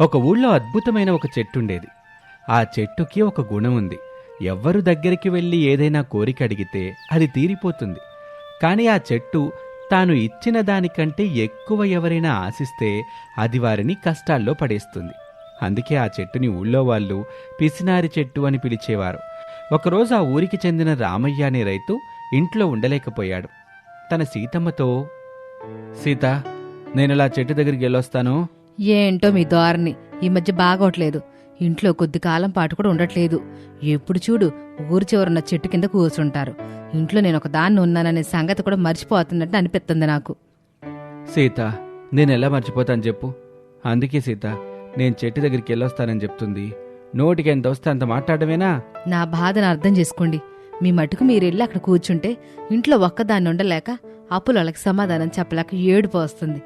ఒక ఊళ్ళో అద్భుతమైన ఒక చెట్టు ఉండేది ఆ చెట్టుకి ఒక గుణం ఉంది. ఎవ్వరు దగ్గరికి వెళ్ళి ఏదైనా కోరిక అడిగితే అది తీరిపోతుంది. కానీ ఆ చెట్టు తాను ఇచ్చిన దానికంటే ఎక్కువ ఎవరైనా ఆశిస్తే అది వారిని కష్టాల్లో పడేస్తుంది. అందుకే ఆ చెట్టుని ఊళ్ళో వాళ్ళు పిసినారి చెట్టు అని పిలిచేవారు. ఒకరోజు ఆ ఊరికి చెందిన రామయ్య అనే రైతు ఇంట్లో ఉండలేకపోయాడు. తన సీతమ్మతో సీత నేను ఇలా చెట్టు దగ్గరికి వెళ్ళొస్తాను. ఏంటో మీ ధోరణి ఈ మధ్య బాగోట్లేదు. ఇంట్లో కొద్ది కాలం పాటు కూడా ఉండట్లేదు. ఎప్పుడు చూడు ఊరు చివరున్న చెట్టు కింద కూర్చుంటారు. ఇంట్లో నేను ఒక దాన్ని ఉన్నాననే సంగతి కూడా మర్చిపోతున్నట్టు అనిపిస్తుంది నాకు. సీత నేను ఎలా మర్చిపోతాను చెప్పు. అందుకే సీత నేను చెట్టు దగ్గరికి వెళ్ళొస్తానని చెప్తుంది. నోటికి ఎంత వస్తే అంత మాట్లాడమేనా? నా బాధను అర్థం చేసుకోండి. మీ మటుకు మీరు వెళ్ళి అక్కడ కూర్చుంటే ఇంట్లో ఒక్కదాన్ని ఉండలేక అప్పులు వాళ్ళకి సమాధానం చెప్పలేక ఏడుపు వస్తుంది.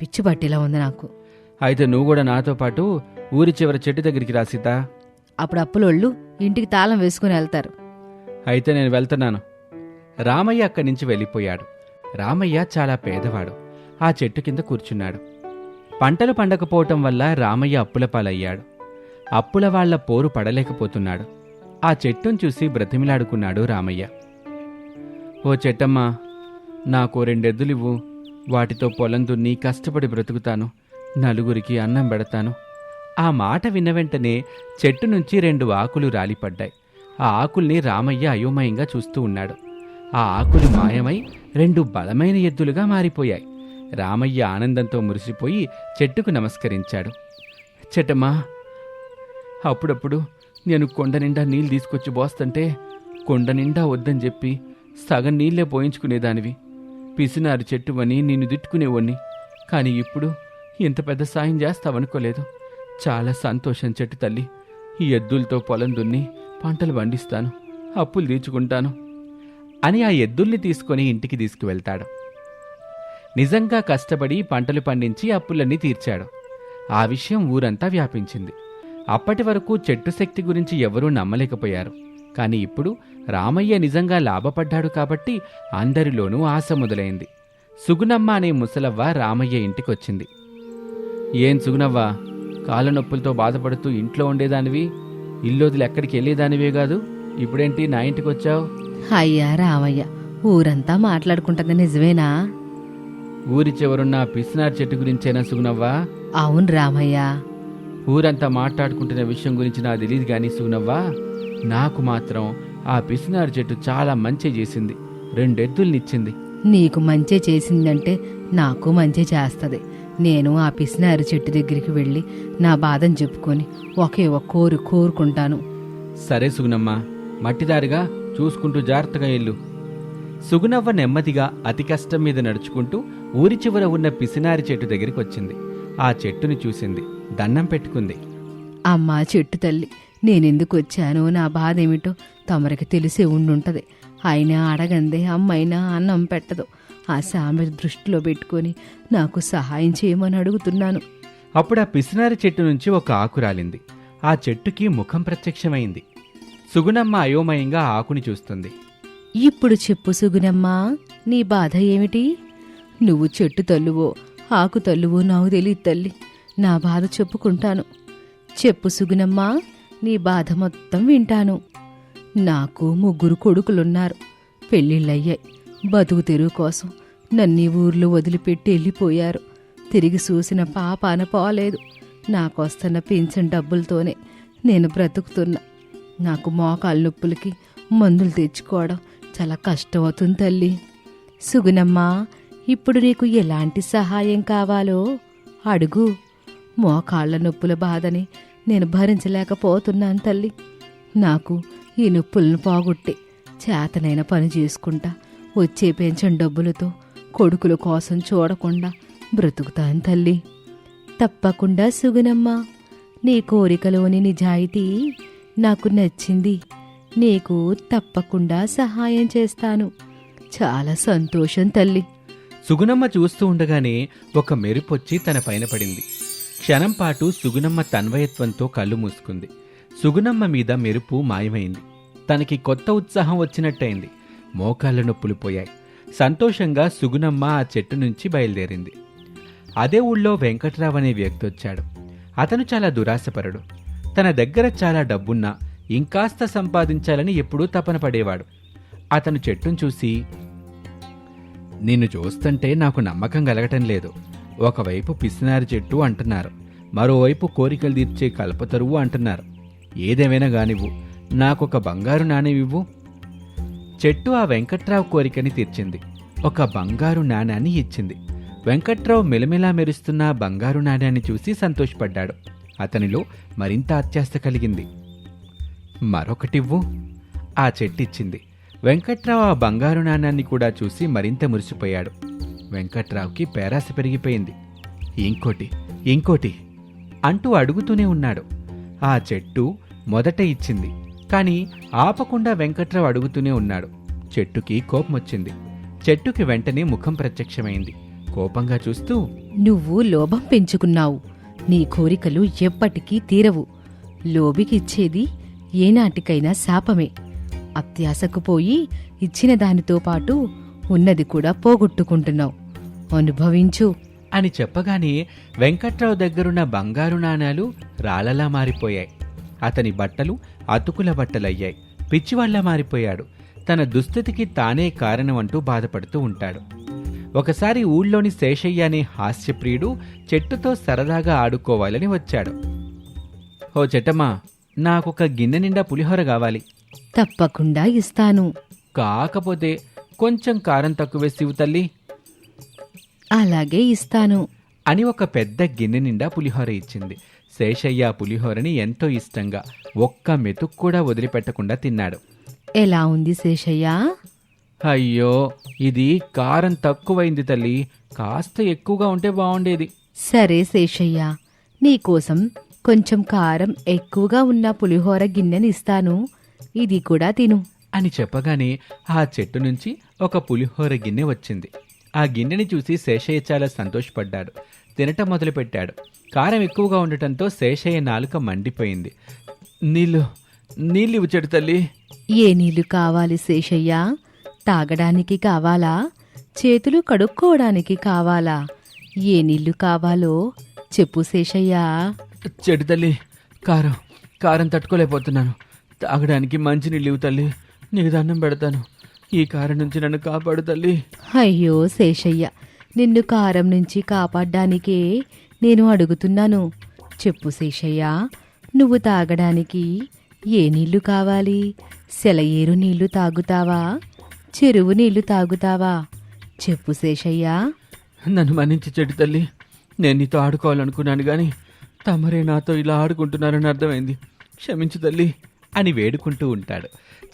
పిచ్చి పట్టిలా ఉంది నాకు. అయితే నువ్వు కూడా నాతో పాటు ఊరి చివరి చెట్టు దగ్గరికి రా సీత. అప్పుడు అప్పులోళ్ళు ఇంటికి తాళం వేసుకుని వెళ్తారు. అయితే నేను వెళ్తున్నాను. రామయ్య అక్కడి నుంచి వెళ్ళిపోయాడు. రామయ్య చాలా పేదవాడు. ఆ చెట్టు కింద కూర్చున్నాడు. పంటలు పండకపోవటం వల్ల రామయ్య అప్పుల పాలయ్యాడు. అప్పుల వాళ్ళ పోరు పడలేకపోతున్నాడు. ఆ చెట్టును చూసి బ్రతిమిలాడుకున్నాడు రామయ్య. ఓ చెట్టమ్మా నాకు రెండెద్దులివ్వు. వాటితో పొలం దున్ని కష్టపడి బ్రతుకుతాను. నలుగురికి అన్నం పెడతాను. ఆ మాట విన్న వెంటనే చెట్టు నుంచి రెండు ఆకులు రాలిపడ్డాయి. ఆ ఆకుల్ని రామయ్య అయోమయంగా చూస్తూ ఉన్నాడు. ఆ ఆకులు మాయమై రెండు బలమైన ఎద్దులుగా మారిపోయాయి. రామయ్య ఆనందంతో మురిసిపోయి చెట్టుకు నమస్కరించాడు. చెట్టమ్మా అప్పుడప్పుడు నేను కొండ నిండా నీళ్ళు తీసుకొచ్చి పోస్తుంటే కొండ నిండా వద్దని చెప్పి సగం నీళ్ళే పోయించుకునేదానివి. పిసినారు చెట్టువని నిన్ను తిట్టుకునేవాణ్ణి. కానీ ఇప్పుడు ఇంత పెద్ద సాయం చేస్తావనుకోలేదు. చాలా సంతోషం చెట్టు తల్లి. ఈ ఎద్దులతో పొలం దున్ని పంటలు పండిస్తాను. అప్పులు తీర్చుకుంటాను. అని ఆ ఎద్దుల్ని తీసుకొని ఇంటికి తీసుకువెళ్తాడు. నిజంగా కష్టపడి పంటలు పండించి అప్పులన్నీ తీర్చాడు. ఆ విషయం ఊరంతా వ్యాపించింది. అప్పటి వరకు చెట్టు శక్తి గురించి ఎవరూ నమ్మలేకపోయారు. కానీ ఇప్పుడు రామయ్య నిజంగా లాభపడ్డాడు కాబట్టి అందరిలోనూ ఆశ మొదలైంది. సుగుణమ్మ అనే ముసలవ్వ రామయ్య ఇంటికొచ్చింది. ఏం సుగుణవ్వ కాళ్ళ నొప్పులతో బాధపడుతూ ఇంట్లో ఉండేదానివి ఇల్లు ఎక్కడికి వెళ్ళేదానివే కాదు. ఇప్పుడేంటి నా ఇంటికి వచ్చావు అయ్యా రామయ్య ఊరంతా మాట్లాడుకుంటుంది నిజమేనా? ఊరి చివరున్న పిసినార్ చెట్టు గురించేనా సుగుణవ్వా? అవును రామయ్య. ఊరంతా మాట్లాడుకుంటున్న విషయం గురించి నాకు తెలియదు కానీ సుగుణవ్వా నాకు మాత్రం ఆ పిసినారు చెట్టు చాలా మంచి చేసింది రెండెద్దుల్నిచ్చింది. నీకు మంచి చేసిందంటే నాకు మంచి చేస్తుంది. నేను ఆ పిసినారి చెట్టు దగ్గరికి వెళ్ళి నా బాధను చెప్పుకొని ఒకే ఒక కోరు కోరుకుంటాను. సరే సుగుణమ్మ మట్టిదారిగా చూసుకుంటూ జాగ్రత్తగా ఇల్లు సుగుణవ్వ నెమ్మదిగా అతి కష్టం మీద నడుచుకుంటూ ఊరి చివర ఉన్న పిసినారి చెట్టు దగ్గరికి వచ్చింది. ఆ చెట్టుని చూసింది దండం పెట్టుకుంది. అమ్మా చెట్టు తల్లి నేనెందుకు వచ్చానో నా బాధ ఏమిటో తమరికి తెలిసే ఉండుంటది. అయినా అడగందే అమ్మైనా అన్నం పెట్టదు. ఆ సామెత దృష్టిలో పెట్టుకొని నాకు సహాయం చేయమని అడుగుతున్నాను. అప్పుడు ఆ పిసినారి చెట్టు నుంచి ఒక ఆకు రాలింది. ఆ చెట్టుకి ముఖం ప్రత్యక్షమైంది. సుగుణమ్మ అయోమయంగా ఆకుని చూస్తుంది. ఇప్పుడు చెప్పు సుగునమ్మా నీ బాధ ఏమిటి? నువ్వు చెట్టు తల్లువో ఆకు తల్లువో నాకు తెలియదు తల్లి. నా బాధ చెప్పుకుంటాను. చెప్పు సుగునమ్మా నీ బాధ మొత్తం వింటాను. నాకు ముగ్గురు కొడుకులున్నారు. పెళ్ళిళ్ళయ్యాయి. బతుకు తెరువు కోసం నన్ను ఊర్లో వదిలిపెట్టి వెళ్ళిపోయారు. తిరిగి చూసిన పాపాన పోలేదు నాకొస్తున్న పింఛన్ డబ్బులతోనే నేను బ్రతుకుతున్నా. నాకు మోకాలు నొప్పులకి మందులు తెచ్చుకోవడం చాలా కష్టం అవుతుంది తల్లి. సుగునమ్మా ఇప్పుడు నీకు ఎలాంటి సహాయం కావాలో అడుగు. మోకాళ్ళ నొప్పుల బాధని నేను భరించలేకపోతున్నాను తల్లి. నాకు ఈ నొప్పులను పోగొట్టి చేతనైన పని చేసుకుంటా. వచ్చే పెన్షన్ డబ్బులతో కొడుకుల కోసం చూడకుండా బ్రతుకుతాను తల్లి. తప్పకుండా సుగునమ్మా నీ కోరికలోని నిజాయితీ నాకు నచ్చింది. నీకు తప్పకుండా సహాయం చేస్తాను. చాలా సంతోషం తల్లి. సుగుణమ్మ చూస్తూ ఉండగానే ఒక మెరుపొచ్చి తన పైన పడింది. క్షణం పాటు సుగుణమ్మ తన్వయత్వంతో కళ్ళు మూసుకుంది. సుగుణమ్మ మీద మెరుపు మాయమైంది. తనకి కొత్త ఉత్సాహం వచ్చినట్టయింది. మోకాళ్ళ నొప్పులు పోయాయి. సంతోషంగా సుగుణమ్మ ఆ చెట్టు నుంచి బయలుదేరింది. అదే ఊళ్ళో వెంకట్రావు అనే వ్యక్తి వచ్చాడు. అతను చాలా దురాశపరుడు. తన దగ్గర చాలా డబ్బున్నా ఇంకాస్త సంపాదించాలని ఎప్పుడూ తపన పడేవాడు. అతను చెట్టును చూసి నిన్ను చూస్తుంటే నాకు నమ్మకం కలగటం లేదు. ఒకవైపు పిసినారి చెట్టు అంటున్నారు. మరోవైపు కోరికలు తీర్చే కల్పతరువు అంటున్నారు. ఏదేమైనా గానివ్వు. నాకొక బంగారు నాణెమివ్వు చెట్టు ఆ వెంకట్రావు కోరికని తీర్చింది. ఒక బంగారు నాణాన్ని ఇచ్చింది. వెంకట్రావు మెలమెలా మెరుస్తున్న బంగారు నాణ్యాన్ని చూసి సంతోషపడ్డాడు. అతనిలో మరింత అత్యాశ కలిగింది. మరొకటివ్వు. ఆ చెట్టిచ్చింది. వెంకట్రావు ఆ బంగారు నాణాన్ని కూడా చూసి మరింత మురిసిపోయాడు. వెంకట్రావుకి పేరాస పెరిగిపోయింది. ఇంకోటి ఇంకోటి అంటూ అడుగుతూనే ఉన్నాడు. ఆ చెట్టు మొదట ఇచ్చింది. కాని ఆపకుండా వెంకట్రావు అడుగుతూనే ఉన్నాడు. చెట్టుకి కోపం వచ్చింది చెట్టుకి వెంటనే ముఖం ప్రత్యక్షమైంది. కోపంగా చూస్తూ నువ్వు లోభం పెంచుకున్నావు. నీ కోరికలు ఎప్పటికీ తీరవు. లోబికిచ్చేది ఏనాటికైనా శాపమే. అత్యాశకు పోయి ఇచ్చిన దానితో పాటు ఉన్నది కూడా పోగొట్టుకుంటున్నావు. అనుభవించు. అని చెప్పగానే వెంకట్రావు దగ్గరున్న బంగారు నాణాలు రాళ్ళలా మారిపోయాయి. అతని బట్టలు అతుకుల బట్టలయ్యాయి. పిచ్చివాళ్ళా మారిపోయాడు. తన దుస్థితికి తానే కారణం అంటూ బాధపడుతూ ఉంటాడు. ఒకసారి ఊళ్ళోని శేషయ్య అనే హాస్యప్రియుడు చెట్టుతో సరదాగా ఆడుకోవాలని వచ్చాడు. ఓ చెట్టమ్మా నాకొక గిన్నె నిండా పులిహోర కావాలి. తప్పకుండా ఇస్తాను. కాకపోతే కొంచెం కారం తక్కువ వేసివు తల్లి. అలాగే ఇస్తాను. అని ఒక పెద్ద గిన్నె నిండా పులిహోర ఇచ్చింది. శేషయ్య పులిహోరని ఎంతో ఇష్టంగా ఒక్క మెతుకు కూడా వదిలిపెట్టకుండా తిన్నాడు. ఎలా ఉంది శేషయ్య? అయ్యో ఇది కారం తక్కువైంది తల్లి. కాస్త ఎక్కువగా ఉంటే బాగుండేది. సరే శేషయ్య నీకోసం కొంచెం కారం ఎక్కువగా ఉన్న పులిహోర గిన్నెని ఇస్తాను. ఇది కూడా తిను. అని చెప్పగానే ఆ చెట్టు నుంచి ఒక పులిహోర గిన్నె వచ్చింది. ఆ గిన్నెని చూసి శేషయ్య చాలా సంతోషపడ్డాడు. తినటం మొదలుపెట్టాడు. కారం ఎక్కువగా ఉండటంతో శేషయ్య నాలుక మండిపోయింది. నీళ్ళు నీళ్ళు ఇవ్వు చెట్టు తల్లి. ఏ నీళ్ళు కావాలి శేషయ్య? తాగడానికి కావాలా? చేతులు కడుక్కోవడానికి కావాలా? ఏ నీళ్ళు కావాలో చెప్పు శేషయ్య. చెడు తల్లి కారం కారం తట్టుకోలేకపోతున్నాను. తాగడానికి మంచి నీళ్ళు ఇవ్వు తల్లి. నీకు దండం పెడతాను. ఈ కారం నుంచి నన్ను కాపాడు తల్లి. అయ్యో శేషయ్య నిన్ను కారం నుంచి కాపాడ్డానికే నేను అడుగుతున్నాను. చెప్పు శేషయ్య నువ్వు తాగడానికి ఏ నీళ్ళు కావాలి? సెలయేరు నీళ్ళు తాగుతావా? చెరువు నీళ్ళు తాగుతావా? చెప్పు శేషయ్య. నన్ను మన్నించి చెడు తల్లి. నేను నీతో ఆడుకోవాలనుకున్నాను కానీ తమరే నాతో ఇలా ఆడుకుంటున్నారని అర్థమైంది. క్షమించు తల్లి. అని వేడుకుంటూ ఉంటాడు.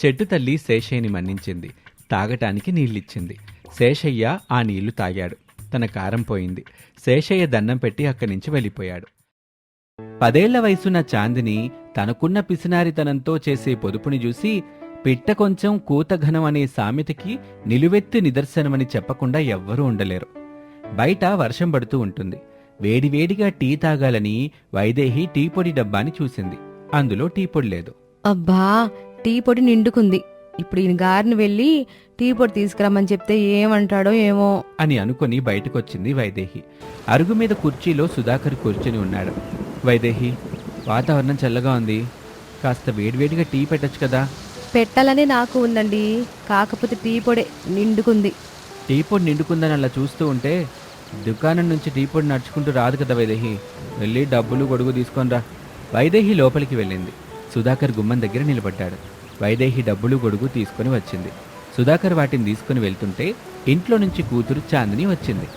చెట్టు తల్లి శేషయ్యని మన్నించింది. తాగటానికి నీళ్ళిచ్చింది. శేషయ్య ఆ నీళ్ళు తాగాడు. తన కారం పోయింది. శేషయ్య దండం పెట్టి అక్కడి నుంచి వెళ్ళిపోయాడు. పదేళ్ళ వయసున్న చాందిని తనకున్న పిసినారితనంతో చేసే పొదుపుని చూసి పిట్ట కొంచెం కూతఘనం అనే సామెతకి నిలువెత్తి నిదర్శనమని చెప్పకుండా ఎవ్వరూ ఉండలేరు. బయట వర్షం పడుతూ ఉంటుంది. వేడివేడిగా టీ తాగాలని వైదేహి టీ పొడి డబ్బాని చూసింది. అందులో టీ పొడి లేదు. అబ్బా టీ పొడి నిండుకుంది. ఇప్పుడు ఈయన గారిని వెళ్ళి టీ పొడి తీసుకురమ్మని చెప్తే ఏమంటాడో ఏమో. అని అనుకుని బయటకొచ్చింది వైదేహి. అరుగు మీద కుర్చీలో సుధాకర్ కూర్చుని ఉన్నాడు. వైదేహి వాతావరణం చల్లగా ఉంది. కాస్త వేడివేడిగా టీ పెట్టొచ్చు కదా. పెట్టాలని నాకు ఉందండి. కాకపోతే టీ పొడి నిండుకుంది. టీ పొడి నిండుకుందని అలా చూస్తూ ఉంటే దుకాణం నుంచి టీ పొడి నడుచుకుంటూ రాదు కదా వైదేహి. వెళ్ళి డబ్బులు గొడుగు తీసుకొనిరా వైదేహి లోపలికి వెళ్ళింది. సుధాకర్ గుమ్మం దగ్గర నిలబడ్డాడు. వైదేహి డబ్బులు గొడుగు తీసుకొని వచ్చింది. సుధాకర్ వాటిని తీసుకుని వెళ్తుంటే ఇంట్లో నుంచి కూతురు చాందిని వచ్చింది.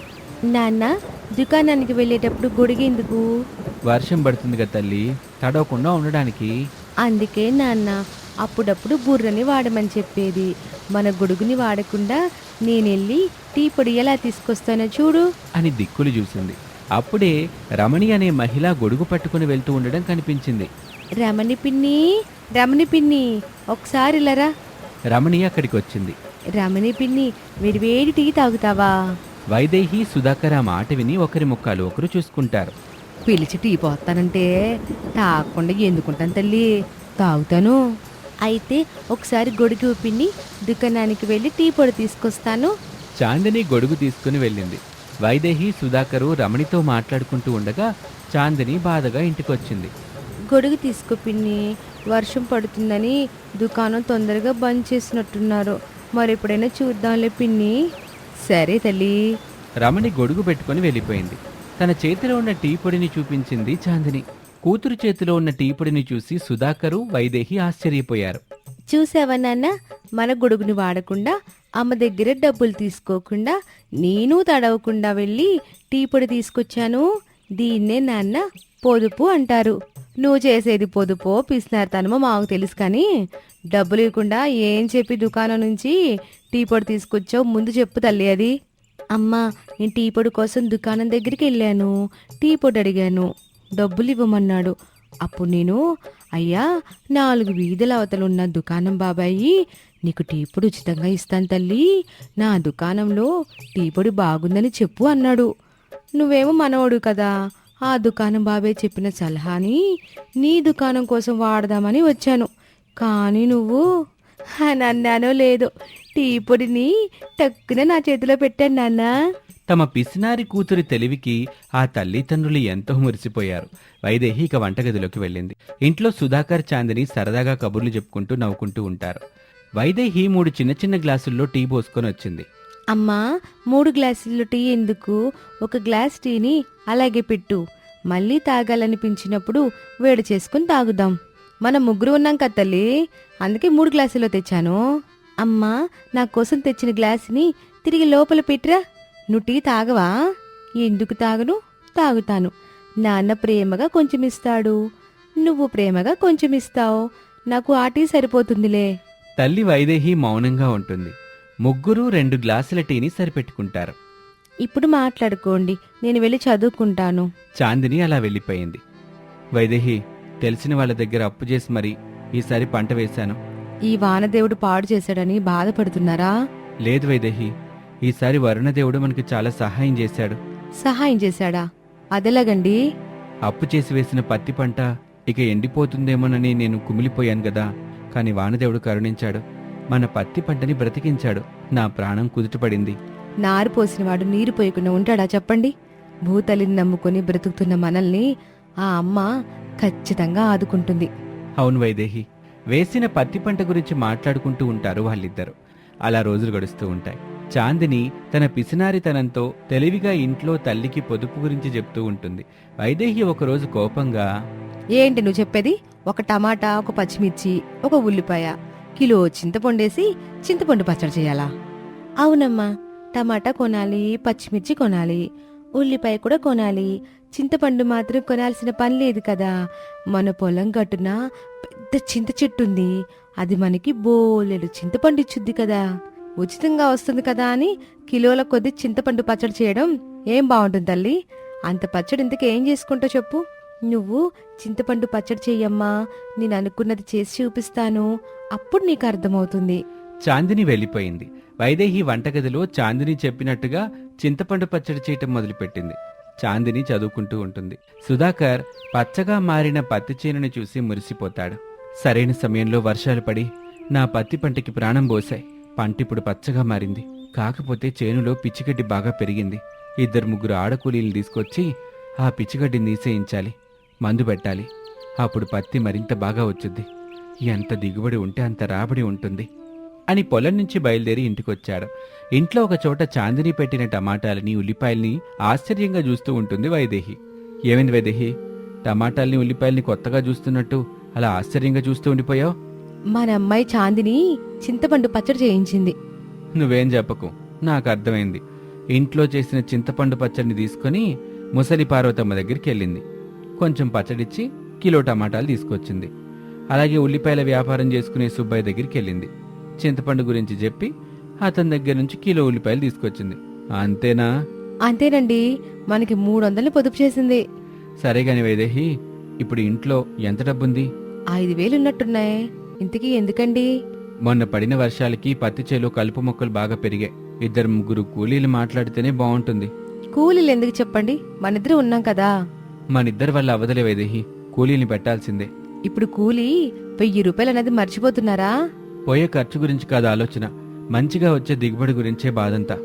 నాన్న దుకాణానికి వెళ్ళేటప్పుడు గొడిగేందుకు వర్షం పడుతుంది కదా తల్లి తడవకుండా ఉండడానికి. అందుకే నాన్న అప్పుడప్పుడు బుర్రని వాడమని చెప్పేది. మన గొడుగుని వాడకుండా నేనెళ్ళి టీ పొడి ఎలా తీసుకొస్తానో చూడు. అని దిక్కులు చూసింది. అప్పుడే రమణి అనే మహిళ గొడుగు పట్టుకుని వెళ్తూ ఉండడం కనిపించింది. రమణి పిన్ని రమణి పిన్ని ఒకసారి ఇలారా రమణి అక్కడికి వచ్చింది. రమణి పిన్ని వేడి టీ తాగుతావా? వైదేహి సుధాకర్ ఆ మాట విని ఒకరి ముఖాలు ఒకరు చూసుకుంటారు. పిలిచి టీ పోతానంటే తాగకుండా ఎందుకుంటాను తల్లి? తాగుతాను. అయితే ఒకసారి గొడుగు పిన్ని దుకాణానికి వెళ్ళి టీ పొడి తీసుకొస్తాను. చాందిని గొడుగు తీసుకుని వెళ్ళింది. వైదేహి సుధాకరు రమణితో మాట్లాడుకుంటూ ఉండగా చాందిని బాధగా ఇంటికొచ్చింది. గొడుగు తీసుకో పిన్ని. వర్షం పడుతుందని దుకాణం తొందరగా బంద్ చేసినట్టున్నారు. మరి ఎప్పుడైనా చూద్దాంలే పిన్ని. సరే తల్లి. రమణి గొడుగు పెట్టుకొని వెళ్ళిపోయింది. తన చేతిలో ఉన్న టీ పొడిని చూపించింది చాందిని. కూతురు చేతిలో ఉన్న టీ పొడిని చూసి సుధాకరు వైదేహి ఆశ్చర్యపోయారు. చూసావా నాన్న? మన గొడుగుని వాడకుండా అమ్మ దగ్గర డబ్బులు తీసుకోకుండా నేను తడవకుండా వెళ్ళి టీ పొడి తీసుకొచ్చాను. దీన్నే నాన్న పొదుపు అంటారు. నువ్వు చేసేది పొదుపో పిసినారుతనమో మాకు తెలుసు కానీ డబ్బులు ఇవ్వకుండా ఏం చెప్పి దుకాణం నుంచి టీ పొడి తీసుకొచ్చావు? ముందు చెప్పు తల్లి అది. అమ్మా నేను టీ పొడి కోసం దుకాణం దగ్గరికి వెళ్ళాను. టీ పొడి అడిగాను. డబ్బులు ఇవ్వమన్నాడు. అప్పుడు నేను అయ్యా నాలుగు వీధుల అవతల ఉన్న దుకాణం బాబాయి నీకు టీ పొడి ఉచితంగా ఇస్తాను తల్లి. నా దుకాణంలో టీ పొడి బాగుందని చెప్పు అన్నాడు. నువ్వేమో మనవడు కదా. ఆ దుకాణం బాబాయ్ చెప్పిన సలహాని నీ దుకాణం కోసం వాడదామని వచ్చాను. కానీ నువ్వు అని అన్నానో లేదో టీ పొడిని టక్కున నా చేతిలో పెట్టాను నాన్న. తమ పిసినారి కూతురి తెలివికి ఆ తల్లిదండ్రులు ఎంతో మురిసిపోయారు. వైదేహి ఇక వంటగదిలోకి వెళ్ళింది. ఇంట్లో సుధాకర్ చాందిని సరదాగా కబుర్లు చెప్పుకుంటూ నవ్వుకుంటూ ఉంటారు. వైదేహి మూడు చిన్న చిన్న గ్లాసుల్లో టీ పోసుకొని వచ్చింది. అమ్మా మూడు గ్లాసులు టీ ఎందుకు? ఒక గ్లాస్ టీని అలాగే పెట్టు. మళ్ళీ తాగాలనిపించినప్పుడు వేడి చేసుకుని తాగుదాం. మనం ముగ్గురు ఉన్నాం కదా తల్లి. అందుకే మూడు గ్లాసులో తెచ్చాను. అమ్మా నా కోసం తెచ్చిన గ్లాసుని తిరిగి లోపల పెట్టిరా. నువ్వు టీ తాగవా? ఎందుకు తాగను? తాగుతాను. నాన్న ప్రేమగా కొంచెం ఇస్తాడు నువ్వు ప్రేమగా కొంచెం ఇస్తావు నాకు ఆ టీ సరిపోతుందిలే. తల్లి వైదేహి మౌనంగా ఉంటుంది. ముగ్గురు రెండు గ్లాసుల టీని సరిపెట్టుకుంటారు. ఇప్పుడు మాట్లాడుకోండి నేను వెళ్ళి చదువుకుంటాను. చాందిని అలా వెళ్ళిపోయింది. వైదేహి తెలిసిన వాళ్ళ దగ్గర అప్పు చేసి మరి ఈసారి పంట వేశాను. ఈ వానదేవుడు పాడు చేశాడని బాధపడుతున్నారా? లేదు వైదేహి ఈసారి వరుణదేవుడు మనకి చాలా సహాయం చేశాడు. సహాయం చేశాడా? అదెలాగండి? అప్పు చేసి వేసిన పత్తి పంట ఇక ఎండిపోతుందేమోనని నేను కుమిలిపోయాను కదా కాని వానదేవుడు కరుణించాడు. మన పత్తి పంటని బ్రతికించాడు. నా ప్రాణం కుదుటపడింది. నారు పోసినవాడు నీరు పోయకుండా ఉంటాడా చెప్పండి? భూతలిని నమ్ముకొని బ్రతుకుతున్న మనల్ని ఆ అమ్మ ఖచ్చితంగా ఆదుకుంటుంది. అవును వైదేహి వేసిన పత్తి పంట గురించి మాట్లాడుకుంటూ ఉంటారు వాళ్ళిద్దరు. అలా రోజులు గడుస్తూ ఉంటాయి. చాందిని తన పిసినారితనంతో తెలివిగా ఇంట్లో తల్లికి పొదుపు గురించి చెప్తూ ఉంటుంది. వైదేహి ఒకరోజు కోపంగా ఏంటి నువ్వు చెప్పేది? ఒక టమాటా ఒక పచ్చిమిర్చి ఒక ఉల్లిపాయ. కిలో చింతపండేసి చింతపండు పచ్చడి చేయాలా? అవునమ్మా. టమాటా కొనాలి పచ్చిమిర్చి కొనాలి ఉల్లిపాయ కూడా కొనాలి. చింతపండు మాత్రం కొనాల్సిన పని లేదు కదా. మన పొలం గట్టున పెద్ద చింత చెట్టు ఉంది. అది మనకి బోలెడు చింతపండు ఇచ్చుద్ది కదా. ఉచితంగా వస్తుంది కదా అని కిలోల కొద్ది చింతపండు పచ్చడి చేయడం ఏం బాగుంటుంది తల్లి? అంత పచ్చడి ఇంతకు ఏం చేసుకుంటావు చెప్పు. నువ్వు చింతపండు పచ్చడి చెయ్యమ్మా. నేను అనుకున్నది చేసి చూపిస్తాను. అప్పుడు నీకు అర్థమవుతుంది. చాందిని వెళ్ళిపోయింది. వైదేహి వంటగదిలో చాందిని చెప్పినట్టుగా చింతపండు పచ్చడి చేయటం మొదలుపెట్టింది. చాందిని చదువుకుంటూ ఉంటుంది. సుధాకర్ పచ్చగా మారిన పత్తి చేనుని చూసి మురిసిపోతాడు. సరైన సమయంలో వర్షాలు పడి నా పత్తి పంటకి ప్రాణం పోశాయి. పంట ఇప్పుడు పచ్చగా మారింది. కాకపోతే చేనులో పిచ్చిగడ్డి బాగా పెరిగింది. ఇద్దరు ముగ్గురు ఆడకూలీలు తీసుకొచ్చి ఆ పిచ్చిగడ్డిని తీసేయించాలి. మందు పెట్టాలి. అప్పుడు పత్తి మరింత బాగా వచ్చుద్ది. ఎంత దిగుబడి ఉంటే అంత రాబడి ఉంటుంది అని పొలం నుంచి బయలుదేరి ఇంటికొచ్చాడు. ఇంట్లో ఒక చోట చాందిని పెట్టిన టమాటాలని ఉల్లిపాయల్ని ఆశ్చర్యంగా చూస్తూ ఉంటుంది వైదేహి. ఏమైంది వైదేహి? టమాటాల్ని ఉల్లిపాయల్ని కొత్తగా చూస్తున్నట్టు అలా ఆశ్చర్యంగా చూస్తూ ఉండిపోయావు? మన అమ్మాయి చాందిని చింతపండు పచ్చడి చేయించింది. నువ్వేం చెప్పకు నాకు అర్థమైంది. ఇంట్లో చేసిన చింతపండు పచ్చడిని తీసుకొని ముసలి పార్వతమ్మ దగ్గరికి వెళ్ళింది. కొంచెం పచ్చడిచ్చి కిలో టమాటాలు తీసుకొచ్చింది. అలాగే ఉల్లిపాయల వ్యాపారం చేసుకునే సుబ్బయ్య దగ్గరికి వెళ్ళింది. చింతపండు గురించి చెప్పి అతని దగ్గర నుంచి కిలో ఉల్లిపాయలు తీసుకొచ్చింది. అంతేనా? అంతేనండి. మనకి మూడు వందలు పొదుపు చేసింది. సరే గాని వైదేహి ఇప్పుడు ఇంట్లో ఎంత డబ్బుంది? ఐదు వేలు ఉన్నట్టున్నాయి ఇంతకీ ఎందుకండి? మొన్న పడిన వర్షాలకి పత్తి చేలో కలుపు మొక్కలు బాగా పెరిగాయి. ఇద్దరు ముగ్గురు కూలీలు మాట్లాడితేనే బాగుంటుంది కూలీలు ఎందుకు చెప్పండి? మనిద్దరు ఉన్నాం కదా. మనిద్దరి వల్ల అవదలే వైదేహి. కూలీని పెట్టాల్సిందే. ఇప్పుడు కూలీ వెయ్యి రూపాయలు అనేది మర్చిపోతున్నారా? పోయే ఖర్చు గురించి కాదు ఆలోచన. మంచిగా వచ్చే దిగుబడి గురించే బాధంతా.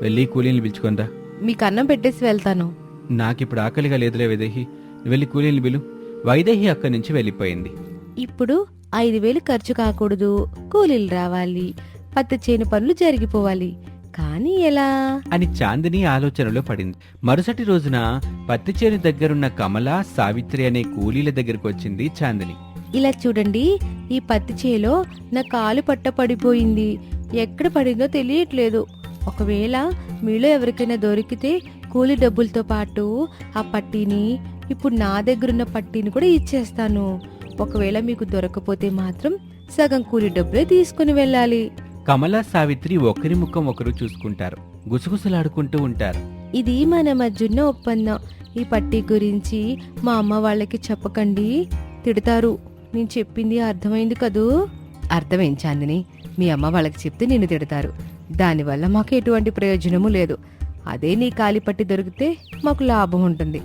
వెళ్ళి కూలీని పిలుచుకొందా మీకు అన్నం పెట్టేసి వెళ్తాను. నాకిప్పుడు ఆకలిగా లేదులే వైదేహి. వెళ్ళి కూలీని బిలు వైదేహి అక్కడి నుంచి వెళ్ళిపోయింది. ఇప్పుడు ఐదు వేలు ఖర్చు కాకూడదు. కూలీలు రావాలి. పత్తి చేను పనులు జరిగిపోవాలి. కానీ ఎలా? అని చాందిని ఆలోచనలో పడింది. మరుసటి రోజున పత్తి చేను దగ్గరున్న కమల సావిత్రి అనే కూలీల దగ్గరకు వచ్చింది చాందిని. ఇలా చూడండి ఈ పత్తి చేలో నా కాలు పట్ట పడిపోయింది ఎక్కడ పడిందో తెలియట్లేదు. ఒకవేళ మీలో ఎవరికైనా దొరికితే కూలి డబ్బులతో పాటు ఆ పట్టీని ఇప్పుడు నా దగ్గరున్న పట్టీని కూడా ఇచ్చేస్తాను. ఒకవేళ మీకు దొరకపోతే మాత్రం సగం కూలి డబ్బులే తీసుకుని వెళ్ళాలి. కమల సావిత్రి ఒకరి ముఖం ఒకరు చూసుకుంటారు. గుసగుసలాడుకుంటూ ఉంటారు. ఇది మన మధ్యున్న ఒప్పందం. ఈ పట్టీ గురించి మా అమ్మ వాళ్ళకి చెప్పకండి. తిడతారు. నేను చెప్పింది అర్థమైంది కదూ? అర్థమేం చాందిని? మీ అమ్మ వాళ్ళకి చెప్తే నిన్ను తిడతారు. దానివల్ల మాకు ఎటువంటి ప్రయోజనము లేదు. అదే నీ కాలి పట్టి దొరికితే మాకు లాభం ఉంటుంది.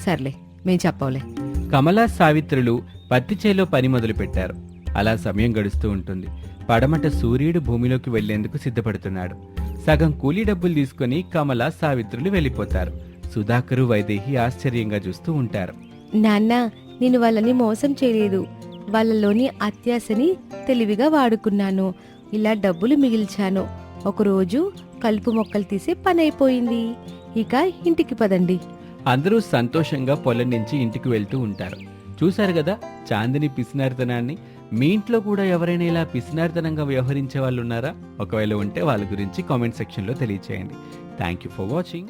సర్లే మేం చెప్పవులే. కమల సావిత్రులు పత్తి చేలో పని మొదలు పెట్టారు అలా సమయం గడుస్తూ ఉంటుంది. పడమట సూర్యుడు భూమిలోకి వెళ్ళేందుకు సిద్ధపడుతున్నాడు. సగం కూలీ డబ్బులు తీసుకుని కమల సావిత్రులు వెళ్ళిపోతారు. సుధాకరు వైదేహి ఆశ్చర్యంగా చూస్తూ ఉంటారు. నాన్న నేను వాళ్ళని మోసం చేయలేదు. వాళ్ళలోని అత్యాశని తెలివిగా వాడుకున్నాను. ఇలా డబ్బులు మిగిల్చాను. ఒకరోజు కలుపు మొక్కలు తీసే పని అయిపోయింది. ఇక ఇంటికి పదండి. అందరూ సంతోషంగా పొలం నుంచి ఇంటికి వెళ్తూ ఉంటారు. చూశారు కదా చాందిని పిసినారితనాన్ని? మీ ఇంట్లో కూడా ఎవరైనా ఇలా పిసినారితనంగా వ్యవహరించే వాళ్ళు ఉన్నారా ఒకవేళ ఉంటే వాళ్ళ గురించి కామెంట్ సెక్షన్లో తెలియచేయండి. Thank you for watching